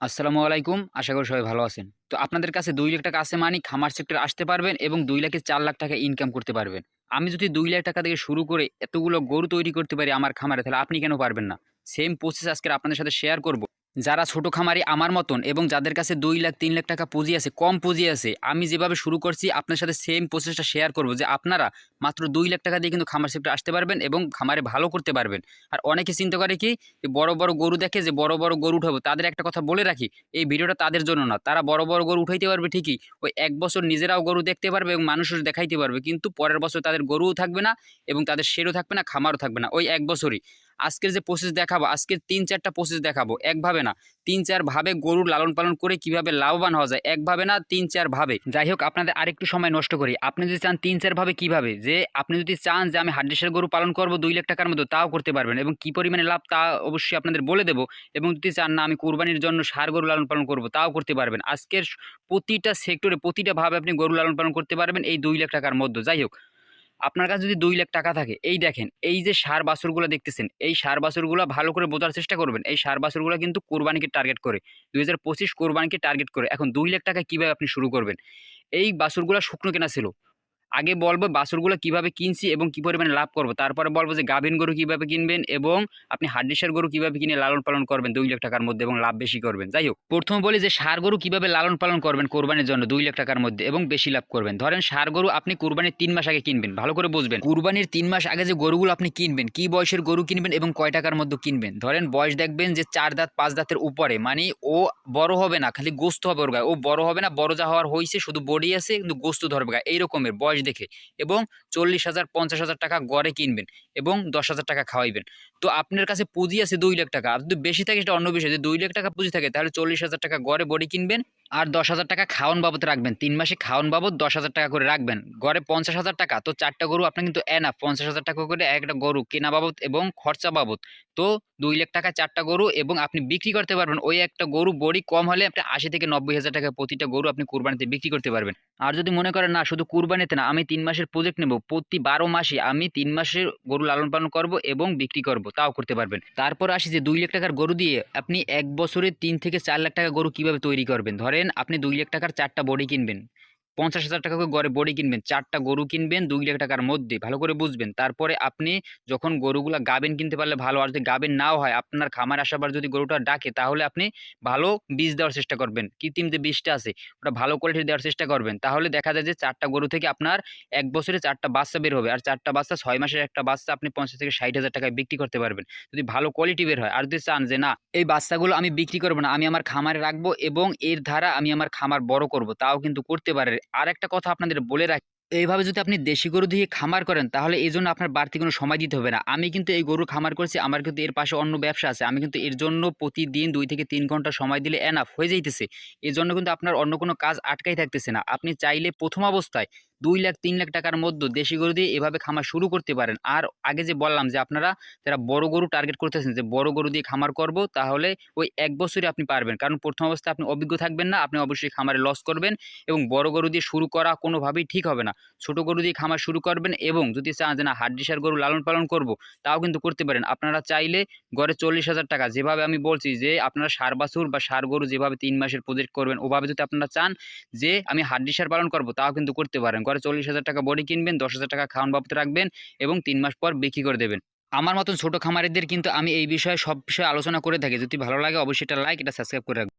আসসালামু আলাইকুম। আশা করি সবাই ভালো আছেন। তো আপনাদের কাছে দুই লাখ টাকা আছে মানে খামার সেক্টর আসতে পারবেন এবং দুই লাখে চার লাখ টাকা ইনকাম করতে পারবেন। আমি যদি দুই লাখ টাকা থেকে শুরু করে এতগুলো গরু তৈরি করতে পারি আমার খামারে, তাহলে আপনি কেন পারবেন না? সেম প্রসেস আজকে আপনাদের সাথে শেয়ার করব। যারা ছোট খামারি আমার মতন এবং যাদের কাছে দুই লাখ, তিন লাখ টাকা পুঁজি আছে, কম পুঁজি আছে, আমি যেভাবে শুরু করছি, আপনার সাথে সেম প্রসেসটা শেয়ার করব যে আপনারা মাত্র দুই লাখ টাকা দিয়ে কিন্তু খামার সেক্টর আসতে পারবেন এবং খামারে ভালো করতে পারবেন। আর অনেকে চিন্তা করে কি বড় বড় গরু দেখে যে বড় বড় গরু উঠাবো, তাদের একটা কথা বলে রাখি, এই ভিডিওটা তাদের জন্য না। তারা বড় বড় গরু উঠাইতে পারবে ঠিকই, ওই এক বছর নিজেরাও গরু দেখতে পারবে এবং মানুষের দেখাইতে পারবে, কিন্তু পরের বছর তাদের গরুও থাকবে না এবং তাদের শেরও থাকবে না, খামারও থাকবে না, ওই এক বছরই। আজকের যে প্রসেস দেখাবো, আজকের তিন চারটা প্রসেস দেখাবো। একভাবে না, তিন চার ভাবে গরুর লালন পালন করে কীভাবে লাভবান হওয়া যায় একভাবে না, তিন চার ভাবে। যাই হোক, আপনাদের আরেকটু সময় নষ্ট করি। আপনি যদি চান তিন চার ভাবে কীভাবে, যে আপনি যদি চান যে আমি হাড্ডিসের গরু পালন করব দুই লাখ টাকার মতো, তাও করতে পারবেন এবং কি পরিমাণে লাভ তা অবশ্যই আপনাদের বলে দেবো। এবং যদি চান না, আমি কোরবানির জন্য সার গরু লালন পালন করব, তাও করতে পারবেন। আজকের প্রতিটা সেক্টরে প্রতিটা ভাবে আপনি গরু লালন পালন করতে পারবেন এই দুই লাখ টাকার মধ্যে। যাই হোক আপনার কাছে যদি দুই লাখ টাকা থাকে, এই দেখেন, এই যে সার বাছুরগুলো দেখতেছেন, এই সার বাছুরগুলো ভালো করে বোঝার চেষ্টা করবেন। এই সার বাছুরগুলো কিন্তু কোরবানিকে টার্গেট করে। দুই হাজার পঁচিশ কোরবানিকে টার্গেট করে। এখন দুই লাখ টাকা কীভাবে আপনি শুরু করবেন? এই বাছুরগুলো শুকনো কেনা ছিল? আগে বলব বাছুরগুলো কীভাবে কিনছি এবং কী পরিমাণে লাভ করব। তারপরে বলব যে গাভিন গরু কীভাবে কিনবেন এবং আপনি হাড্ডিসার গরু কীভাবে কিনে লালন পালন করবেন দুই লাখ টাকার মধ্যে এবং লাভ বেশি করবেন। যাই হোক, প্রথমে বলি যে সার গরু কীভাবে লালন পালন করবেন কোরবানির জন্য দুই লাখ টাকার মধ্যে এবং বেশি লাভ করবেন। ধরেন সার গরু আপনি কোরবানির তিন মাস আগে কিনবেন, ভালো করে বুঝবেন। কোরবানির তিন মাস আগে যে গরুগুলো আপনি কিনবেন, কি বয়সের গরু কিনবেন এবং কয় টাকার মধ্যে কিনবেন? ধরেন বয়স দেখবেন যে চার দাঁত, পাঁচ দাঁতের উপরে মানে ও বড় হবে না, খালি গোস্ত হবে ওর গায়ে। ও বড় হবে না, বড় যা হওয়ার হয়েছে শুধু বডি আছে, কিন্তু গোস্ত ধরবে গায়ে এই রকমের বয়স দেখে এবং চল্লিশ হাজার, পঞ্চাশ হাজার টাকা গড়ে কিনবেন এবং দশ হাজার টাকা খাওয়াইবেন। তো আপনার কাছে পুঁজি আছে দুই লাখ টাকা। আর যদি বেশি থাকে সেটা অন্য বিষয়। যদি দুই লাখ টাকা পুঁজি থাকে তাহলে চল্লিশ হাজার টাকা গড়ে বডি কিনবেন। আর দশ হাজার টাকা খাওয়ান বাবদ রাখবেন। তিন মাসে খাওয়ান বাবদ দশ হাজার টাকা করে রাখবেন। গড়ে পঞ্চাশ হাজার টাকা, তো চারটা গরু আপনার কিন্তু এনাফ পঞ্চাশ হাজার টাকা করে একটা গরু কেনা বাবদ এবং খরচা বাবদ। তো দুই লাখ টাকা চারটা গরু এবং আপনি বিক্রি করতে পারবেন। ওই একটা গরু বড়ি কম হলে আপনি আশি থেকে নব্বই হাজার টাকা প্রতিটা গরু আপনি কুরবানিতে বিক্রি করতে পারবেন। আর যদি মনে করেন, না, শুধু কুরবানিতে না, আমি তিন মাসের প্রজেক্ট নেব। প্রতি বারো মাসে আমি তিন মাসের গরু লালন পালন করব এবং বিক্রি করব, তাও করতে পারবেন। তারপর আসি যে দুই লাখ টাকার গরু দিয়ে আপনি এক বছরে তিন থেকে চার লাখ টাকা গরু কীভাবে তৈরি করবেন? ধরেন আপনি দুই লাখ টাকার চারটা বডি কিনবেন। পঞ্চাশ হাজার টাকা করে গড়ে বডি কিনবেন, চারটা গরু কিনবেন দুই লাখ টাকার মধ্যে, ভালো করে বুঝবেন। তারপরে আপনি যখন গরুগুলা গাবেন কিনতে পারলে ভালো, আর যদি গাবেন নাও হয়, আপনার খামার আসাবার যদি গরুটা ডাকে, তাহলে আপনি ভালো বীজ দেওয়ার চেষ্টা করবেন। কৃত্রিম যে বীজটা আছে, ওটা ভালো কোয়ালিটির দেওয়ার চেষ্টা করবেন। তাহলে দেখা যায় যে চারটা গরু থেকে আপনার এক বছরে চারটা বাচ্চা বের হবে, আর চারটা বাচ্চা ছয় মাসের একটা বাচ্চা আপনি পঞ্চাশ থেকে ষাট হাজার টাকায় বিক্রি করতে পারবেন। যদি ভালো কোয়ালিটি বের হয়, আর যদি চান যে না, এই বাচ্চাগুলো আমি বিক্রি করব না, আমি আমার খামারে রাখব এবং এর ধারা আমি আমার খামার বড় করব, তাও কিন্তু করতে পারে আর একটা কথা আপনাদের বলে রাখি। এইভাবে যদি আপনি দেশি গরু দিয়ে খামার করেন, তাহলে এই জন্য আপনার বাড়তি কোনো সময় দিতে হবে না। আমি কিন্তু এই গরু খামার করেছি, আমার কিন্তু এর পাশে অন্য ব্যবসা আছে। আমি কিন্তু এর জন্য প্রতিদিন দুই থেকে তিন ঘণ্টা সময় দিলে এনাফ হয়ে যাইতেছে। এর জন্য কিন্তু আপনার অন্য কোনো কাজ আটকাই থাকতেছে না। আপনি চাইলে প্রথম অবস্থায় দুই লাখ, তিন লাখ টাকার মধ্যে দেশি গরু দিয়ে এভাবে খামার শুরু করতে পারেন। আর আগে যে বললাম যে আপনারা যারা বড় গরু টার্গেট করতেছেন যে বড় গরু দিয়ে খামার করব, তাহলে ওই এক বছরে আপনি পারবেন। কারণ প্রথম অবস্থায় আপনি অভিজ্ঞ থাকবেন না, আপনি অবশ্যই খামারে লস করবেন এবং বড় গরু দিয়ে শুরু করা কোনোভাবেই ঠিক হবে না। ছোট গরু দিয়ে খামার শুরু করবেন এবং যদি চান যে না, হাড্ডিসার গরু লালন পালন করব, তাও কিন্তু করতে পারেন। আপনারা চাইলে গড়ে চল্লিশ হাজার টাকা, যেভাবে আমি বলছি যে আপনারা সার বাছুর বা সার গরু যেভাবে তিন মাসের প্রজেক্ট করবেন, ওভাবে যদি আপনারা চান যে আমি হাড্ডিসার পালন করব, তাও কিন্তু করতে পারেন। গড়ে চল্লিশ হাজার টাকা বডি কিনবেন, দশ হাজার টাকা খাওয়ান বাবদ রাখবেন এবং তিন মাস পর বিক্রি করে দেবেন। আমার মতন ছোটো খামারিদের কিন্তু আমি এই বিষয়ে সব বিষয়ে আলোচনা করে থাকি। যদি ভালো লাগে অবশ্যই এটা লাইক এটা সাবস্ক্রাইব করে রাখবেন।